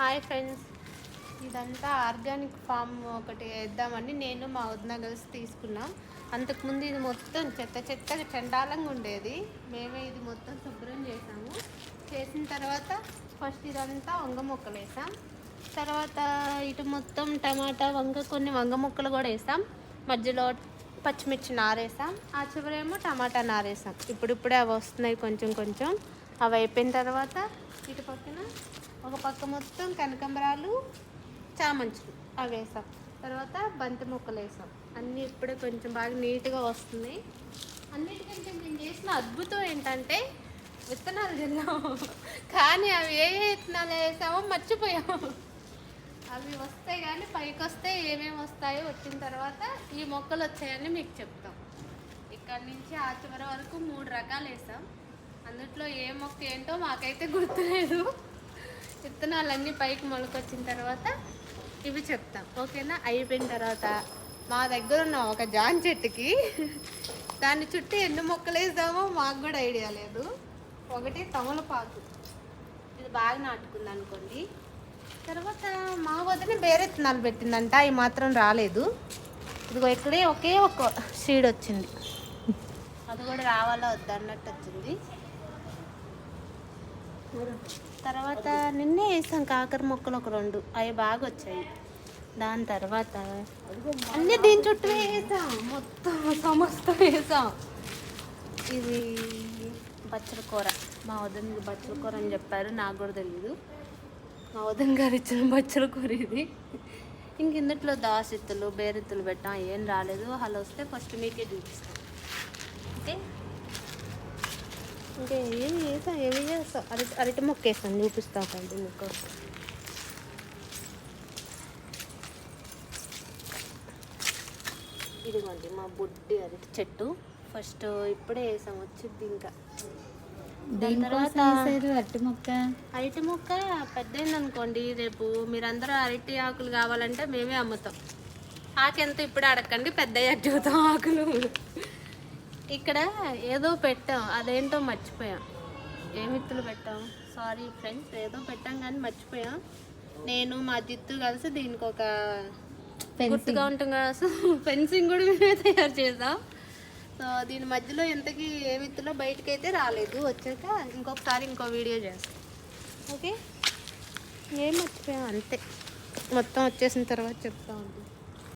Hi friends. ఇదంతా organic farm ఒకటి వేద్దామని నేను మా వదిన కలిసి తీసుకున్నాం. అంతకుముందు ఇది మొత్తం చెత్త చెత్తగా చండాలంగా ఉండేది. మేమే ఇది మొత్తం శుభ్రం చేసాము. చేసిన తర్వాత ఫస్ట్ ఇదంతా వంగ మొక్కలు వేసాం. తర్వాత ఇటు మొత్తం టమాటా వంగ కొన్ని వంగ మొక్కలు కూడా వేసాం. మధ్యలో పచ్చిమిర్చి నారేసాం. ఆ చివరేమో టమాటా నారేసాం. ఇప్పుడిప్పుడే అవి వస్తున్నాయి కొంచెం కొంచెం. అవి అయిపోయిన తర్వాత ఇటు పక్కన ఒక పక్క మొత్తం కనకంబరాలు చామంచులు అవి వేసాం. తర్వాత బంతి మొక్కలు వేసాం. అన్నీ ఇప్పుడే కొంచెం బాగా నీట్గా వస్తున్నాయి. అన్నిటికంటే మేము చేసిన అద్భుతం ఏంటంటే విత్తనాలు తిన్నాము. కానీ అవి ఏ ఏ విత్తనాలు వేసామో మర్చిపోయాము. అవి వస్తాయి కానీ పైకి వస్తే ఏమేమి వస్తాయో వచ్చిన తర్వాత ఈ మొక్కలు వచ్చాయని మీకు చెప్తాం. ఇక్కడ నుంచి ఆ చివరి వరకు మూడు రకాలు వేసాం. అందుట్లో ఏ మొక్క ఏంటో మాకైతే గుర్తులేదు. విత్తనాలన్నీ పైకి మొలకొచ్చిన తర్వాత ఇవి చెప్తాం. ఓకేనా? అయిపోయిన తర్వాత మా దగ్గర ఉన్న ఒక జాన్ చెట్టుకి దాని చుట్టూ ఎన్ని మొక్కలు వేసామో మాకు కూడా ఐడియా లేదు. ఒకటి తమలపాకు. ఇది బాగా నాటుకుంది అనుకోండి. తర్వాత మా వదిన వేరే విత్తనాలు పెట్టిందంట అవి మాత్రం రాలేదు. ఇదిగో ఇక్కడే ఒకే ఒక సీడ్ వచ్చింది. అది కూడా రావాలా వద్దన్నట్టు వచ్చింది. తర్వాత నిన్నే వేసాం కాకర మొక్కలు ఒక రెండు. అవి బాగా వచ్చాయి. దాని తర్వాత అన్నీ దీని చుట్టూ వేసాం. మొత్తం సమస్తం వేసాం. ఇది బచ్చల కూర. మా వదినకి బచ్చల కూర అని చెప్పారు. నాకు కూడా తెలియదు మా వదిన గారు ఇచ్చిన బచ్చల కూర ఇది. ఇంక ఇందుట్లో దాసిత్తులు బేరెత్తులు పెట్టాం. ఏం రాలేదు. అలా వస్తే ఫస్ట్ మీకే చూపిస్తాం ఓకే ఇంకా ఏం చేసాం ఏమి చేస్తాం? అరటి అరటి మొక్క వేసాం చూపిస్తాం కండి మీకు. ఇదిగోండి మా బుడ్డి అరటి చెట్టు. ఫస్ట్ ఇప్పుడే వేసాం వచ్చింది ఇంకా. అరటి మొక్క? అరటి మొక్క పెద్దయింది అనుకోండి రేపు మీరందరూ అరటి ఆకులు కావాలంటే మేమే అమ్ముతాం. ఆకెంత ఇప్పుడు అడగండి పెద్ద చూద్దాం ఆకులు. ఇక్కడ ఏదో పెట్టాం అదేంటో మర్చిపోయాం. ఏ విత్తులు పెట్టాం? సారీ ఫ్రెండ్స్ ఏదో పెట్టాం కానీ మర్చిపోయాం. నేను మా జిత్తు కలిసి దీనికి ఒక గుర్తుగా ఉంటుంది? కదా ఫెన్సింగ్ కూడా మేమే తయారు చేసాం సో దీని మధ్యలో ఇంతకీ ఏ విత్తులో బయటకైతే రాలేదు. వచ్చాక ఇంకొకసారి ఇంకో వీడియో చేస్తాం. ఓకే ఏం మర్చిపోయాం? అంతే. మొత్తం వచ్చేసిన తర్వాత చెప్తా ఉంటాం.